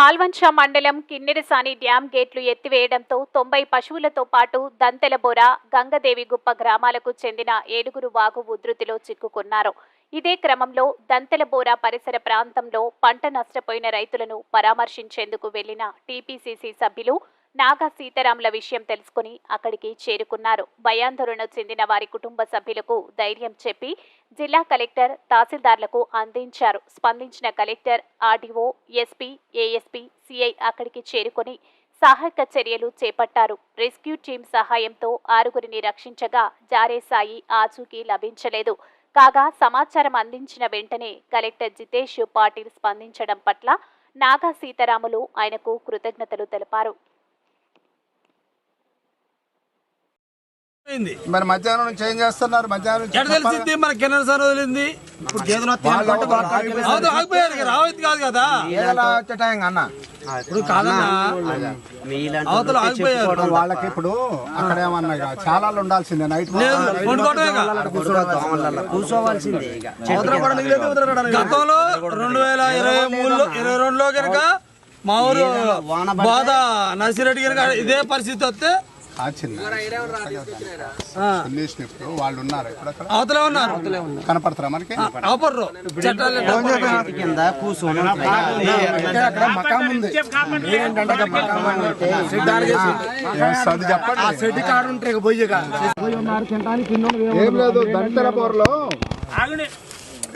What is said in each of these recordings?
పాల్వంచ మండలం కిన్నెరసాని డ్యాం గేట్లు ఎత్తివేయడంతో తొంభై పశువులతో పాటు దంతెలబోర గంగదేవిగుప్ప గ్రామాలకు చెందిన ఏడుగురు వాగు ఉధృతిలో చిక్కుకున్నారు. ఇదే క్రమంలో దంతెలబోర పరిసర ప్రాంతంలో పంట నష్టపోయిన రైతులను పరామర్శించేందుకు వెళ్ళిన టీపీసీసీ సభ్యులు నాగా సీతారాముల విషయం తెలుసుకుని అక్కడికి చేరుకున్నారు. భయాందోళన చెందిన వారి కుటుంబ సభ్యులకు ధైర్యం చెప్పి జిల్లా కలెక్టర్ తహసీల్దార్లకు అందించారు. స్పందించిన collector RDO SP ASP CI అక్కడికి చేరుకొని సహాయక చర్యలు చేపట్టారు. రెస్క్యూ టీం సహాయంతో ఆరుగురిని రక్షించగా జారేసాయి ఆచూకీ లభించలేదు. కాగా సమాచారం అందించిన వెంటనే కలెక్టర్ జితేష్ పాటిల్ స్పందించడం పట్ల నాగా సీతారాములు ఆయనకు కృతజ్ఞతలు తెలిపారు. మరి మధ్యాహ్నం నుంచి ఏం చేస్తున్నారు? మధ్యాహ్నం తెలిసింది? మన సార్ వదిలింది. ఆగిపోయారు కాదు కదా ఏదైనా వచ్చే టైం అన్న? ఇప్పుడు కాదన్నా. అవతల ఆగిపోయారు. వాళ్ళకి ఇప్పుడు అక్కడ ఏమన్నా చాలా ఉండాల్సిందే నైట్ కూర్చోవాల్సిందే గతంలో రెండు వేల ఇరవై మూడులో ఇరవై రెండులో కనుక మా ఊరు బాధ నర్సిరెడ్డి కనుక ఇదే పరిస్థితి వస్తే ఆ చిన్న ఆ, వాళ్ళు ఉన్నారు ఇప్పుడు అక్కడ అవతలే ఉన్నారు. కనపడతారా మనకి? కింద కూర్చొని అక్కడ మకాం ఉంది. అది చెప్పండి. ఏం లేదు దంతెల బోర్లో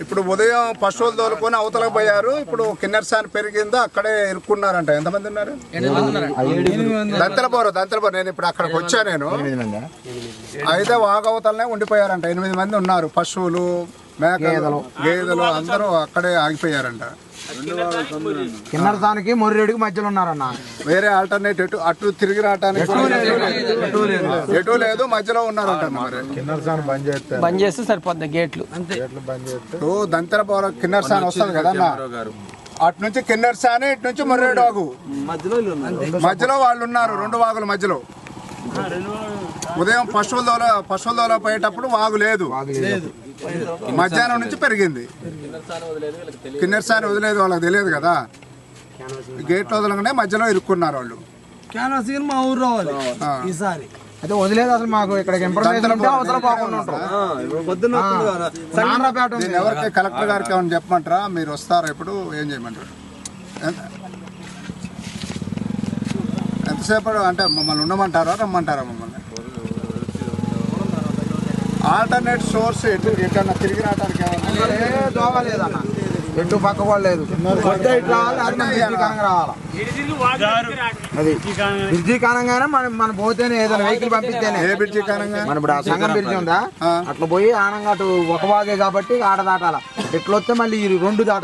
ఇప్పుడు ఉదయం పశువులు తోలుకొని అవతలకు పోయారు. ఇప్పుడు కిన్నెరసాని పెరిగిందో అక్కడే ఇరుక్కున్నారంట. ఎంతమంది ఉన్నారు? దంతెల బోర దంతెల బోర నేను ఇప్పుడు అక్కడికి వచ్చా నేను అయితే వాగవతలనే ఉండిపోయారంట. ఎనిమిది మంది ఉన్నారు. పశువులు మేకలు గేదెలు అందరూ అక్కడే ఆగిపోయారంట. కిన్నరసానికి మొర్రెడికి మధ్యలో ఉన్నారన్న. వేరే ఆల్టర్నేట్ ఎటు అటు తిరిగి రావటానికి ఎటు లేదు. మధ్యలో ఉన్నారంట మరి. బంద్ చేస్తే సరిపోద్ది గేట్లు. ఇప్పుడు దంతెల బోర కిన్నెరసాని వస్తుంది కదా అన్న అటు నుంచి కిన్నెరసాని ఇటు నుంచి మొర్రేడు వాగు. మధ్యలో వాళ్ళు ఉన్నారు రెండు వాగుల మధ్యలో. ఉదయం పశువుల దోల పశువుల దోల పోయేటప్పుడు వాగు లేదు. మధ్యాహ్నం నుంచి పెరిగింది. కిన్నెరసాని వదిలేదు వాళ్ళకి తెలియదు కదా. గేట్ వదలగానే మధ్యలో ఇరుక్కున్నారు వాళ్ళు. క్యాన్వాస్ మా ఊరు రావాలి ఈసారి. అయితే వదిలేదు అసలు మాకు ఇక్కడ ఉంటే పోకుండా ఉంటాం. ఎవరికి కలెక్టర్ గారికి ఏమైనా చెప్పమంటారా? మీరు వస్తారా ఇప్పుడు? ఏం చేయమంటారు? ఎంత- ఎంతసేపు అంటే మమ్మల్ని ఉండమంటారా? రమ్మంటారా మమ్మల్ని? ఆల్టర్నేట్ సోర్స్ ఎటు ఎటన్నా తిరిగి రావడానికి ఏమన్నా ఎటు పక్క కూడా లేదు. అది. బ్రిడ్జి కానంగానే. మనం మనం పోతేనే ఏదైనా వెహికల్ పంపిస్తేనే ఏ బ్రిడ్జి కారణంగా మన ఇప్పుడు ఆ సంగం బ్రిడ్జి ఉందా. అట్లా పోయి ఆనంగా అటు ఒక వాగే కాబట్టి ఆడ దాటాల. ఎట్లా వస్తే మళ్ళీ ఈ రెండు దాట